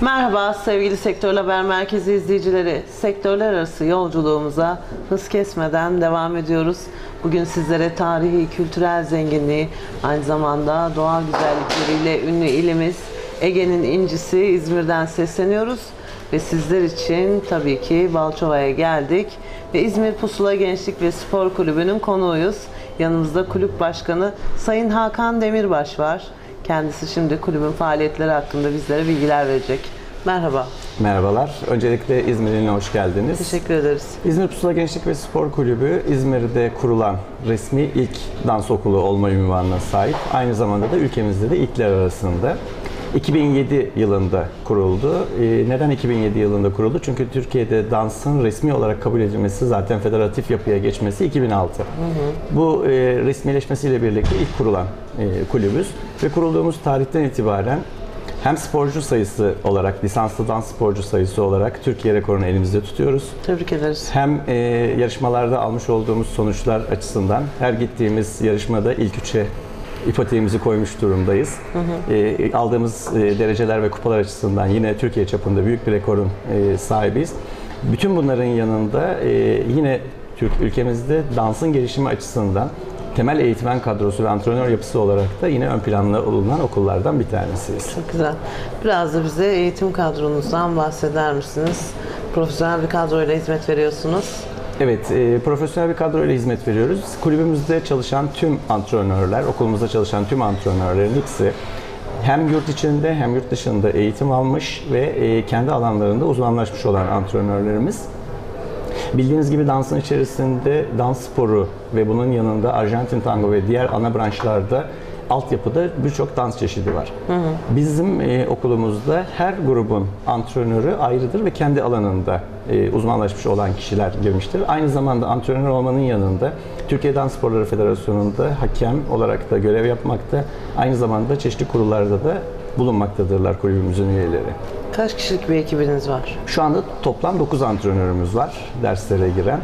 Merhaba sevgili Sektör Haber Merkezi izleyicileri. Sektörler arası yolculuğumuza hız kesmeden devam ediyoruz. Bugün sizlere tarihi, kültürel zenginliği, aynı zamanda doğal güzellikleriyle ünlü ilimiz Ege'nin incisi İzmir'den sesleniyoruz. Ve sizler için tabii ki Balçova'ya geldik ve İzmir Pusula Gençlik ve Spor Kulübü'nün konuğuyuz. Yanımızda kulüp başkanı Sayın Hakan Demirbaş var. Kendisi şimdi kulübün faaliyetleri hakkında bizlere bilgiler verecek. Merhaba. Merhabalar. Öncelikle İzmir'ine hoş geldiniz. Teşekkür ederiz. İzmir Pusula Gençlik ve Spor Kulübü İzmir'de kurulan resmi ilk dans okulu olma ünvanına sahip. Aynı zamanda da ülkemizde de ilkler arasında. 2007 yılında kuruldu. Ee, neden 2007 yılında kuruldu? Çünkü Türkiye'de dansın resmi olarak kabul edilmesi zaten federatif yapıya geçmesi 2006. Bu e, resmileşmesiyle birlikte ilk kurulan e, kulübüz ve kurulduğumuz tarihten itibaren hem sporcu sayısı olarak, lisanslı dans sporcu sayısı olarak Türkiye rekorunu elimizde tutuyoruz. Tebrik ederiz. Hem e, yarışmalarda almış olduğumuz sonuçlar açısından her gittiğimiz yarışmada ilk üçe ipoteğimizi koymuş durumdayız. E, aldığımız e, dereceler ve kupalar açısından yine Türkiye çapında büyük bir rekorun e, sahibiyiz. Bütün bunların yanında e, yine Türk ülkemizde dansın gelişimi açısından temel eğitmen kadrosu ve antrenör yapısı olarak da yine ön planda bulunan okullardan bir tanesiyiz. Çok güzel. Biraz da bize eğitim kadronuzdan bahseder misiniz? Profesyonel bir kadroyla hizmet veriyorsunuz. Evet, e, profesyonel bir kadroyla hizmet veriyoruz. Kulübümüzde çalışan tüm antrenörler, okulumuzda çalışan tüm antrenörlerin hepsi hem yurt içinde hem yurt dışında eğitim almış ve e, kendi alanlarında uzmanlaşmış olan antrenörlerimiz. Bildiğiniz gibi dansın içerisinde dans sporu ve bunun yanında Arjantin tango ve diğer ana branşlarda altyapıda birçok dans çeşidi var. Bizim e, okulumuzda her grubun antrenörü ayrıdır ve kendi alanında e, uzmanlaşmış olan kişiler girmiştir. Aynı zamanda antrenör olmanın yanında Türkiye Dans Sporları Federasyonu'nda hakem olarak da görev yapmakta. Aynı zamanda çeşitli kurullarda da bulunmaktadırlar kulübümüzün üyeleri. Kaç kişilik bir ekibiniz var? Şu anda toplam 9 antrenörümüz var derslere giren.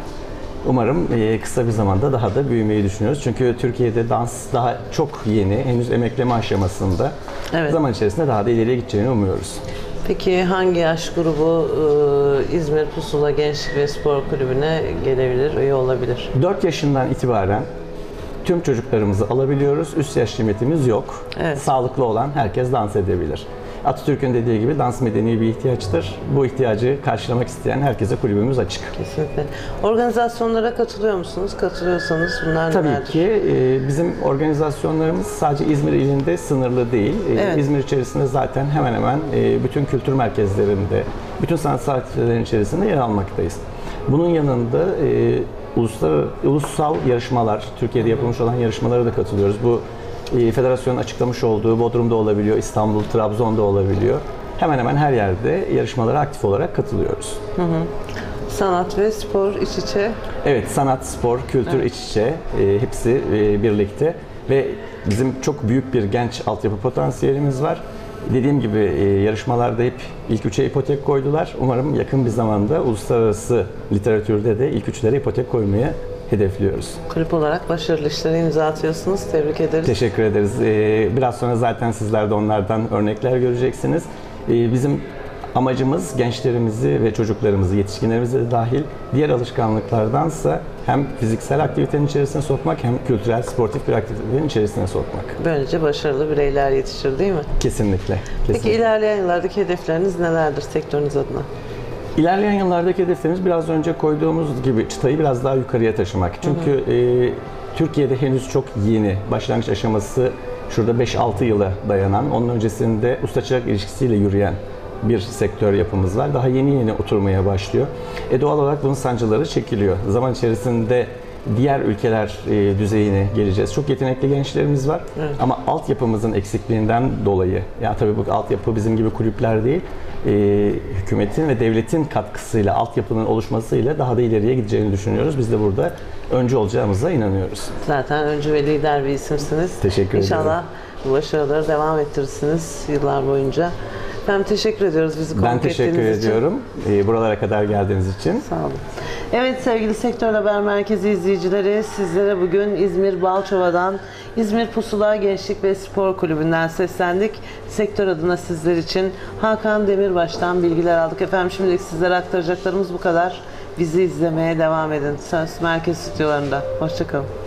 Umarım e, kısa bir zamanda daha da büyümeyi düşünüyoruz. Çünkü Türkiye'de dans daha çok yeni, henüz emekleme aşamasında. Evet. Zaman içerisinde daha da ileriye gideceğini umuyoruz. Peki hangi yaş grubu e, İzmir Pusula Gençlik ve Spor Kulübü'ne gelebilir, üye olabilir? 4 yaşından itibaren tüm çocuklarımızı alabiliyoruz. Üst yaş limitimiz yok. Evet. Sağlıklı olan herkes dans edebilir. Atatürk'ün dediği gibi dans medeni bir ihtiyaçtır. Bu ihtiyacı karşılamak isteyen herkese kulübümüz açık. Kesinlikle. Organizasyonlara katılıyor musunuz? Katılıyorsanız bunlar Tabii nelerdir? ki e, bizim organizasyonlarımız sadece İzmir ilinde sınırlı değil. E, Evet. İzmir içerisinde zaten hemen hemen e, bütün kültür merkezlerinde, bütün sanat aktivitelerin içerisinde yer almaktayız. Bunun yanında e, uluslararası ulusal yarışmalar, Türkiye'de yapılmış olan yarışmalara da katılıyoruz. Bu e, federasyonun açıklamış olduğu Bodrum'da olabiliyor, İstanbul, Trabzon'da olabiliyor. Hemen hemen her yerde yarışmalara aktif olarak katılıyoruz. Sanat ve spor iç içe. Evet, sanat, spor, kültür iç içe e, hepsi e, birlikte ve bizim çok büyük bir genç altyapı potansiyelimiz var. Dediğim gibi e, yarışmalarda hep ilk üçe ipotek koydular. Umarım yakın bir zamanda uluslararası literatürde de ilk üçlere ipotek koymayı hedefliyoruz. Kulüp olarak başarılı işlere imza atıyorsunuz. Tebrik ederiz. Teşekkür ederiz. E, biraz sonra zaten sizler de onlardan örnekler göreceksiniz. E, bizim amacımız gençlerimizi ve çocuklarımızı, yetişkinlerimizi de dahil diğer alışkanlıklardansa hem fiziksel aktivitenin içerisine sokmak hem kültürel, sportif bir aktivitenin içerisine sokmak. Böylece başarılı bireyler yetişir değil mi? Kesinlikle. Peki kesinlikle. ilerleyen yıllardaki hedefleriniz nelerdir sektörünüz adına? İlerleyen yıllardaki hedeflerimiz biraz önce koyduğumuz gibi çıtayı biraz daha yukarıya taşımak. Çünkü e, Türkiye'de henüz çok yeni, başlangıç aşaması şurada 5-6 yıla dayanan, onun öncesinde usta çırak ilişkisiyle yürüyen bir sektör yapımız var. Daha yeni yeni oturmaya başlıyor. E doğal olarak bunun sancıları çekiliyor. Zaman içerisinde diğer ülkeler e, düzeyine geleceğiz. Çok yetenekli gençlerimiz var. Ama altyapımızın eksikliğinden dolayı, ya tabii bu altyapı bizim gibi kulüpler değil, e, hükümetin ve devletin katkısıyla, altyapının oluşmasıyla daha da ileriye gideceğini düşünüyoruz. Biz de burada öncü olacağımıza inanıyoruz. Zaten öncü ve lider bir isimsiniz. Teşekkür ederim. İnşallah bu başarıları devam ettirirsiniz yıllar boyunca. Ben teşekkür ediyoruz bizi konuk Ben teşekkür ettiğiniz için. ediyorum e, buralara kadar geldiğiniz için. Sağ olun. Evet sevgili Sektör Haber Merkezi izleyicileri sizlere bugün İzmir Balçova'dan İzmir Pusula Gençlik ve Spor Kulübü'nden seslendik. Sektör adına sizler için Hakan Demirbaş'tan bilgiler aldık. Efendim şimdilik sizlere aktaracaklarımız bu kadar. Bizi izlemeye devam edin. Söz Merkez Stüdyolarında. Hoşçakalın.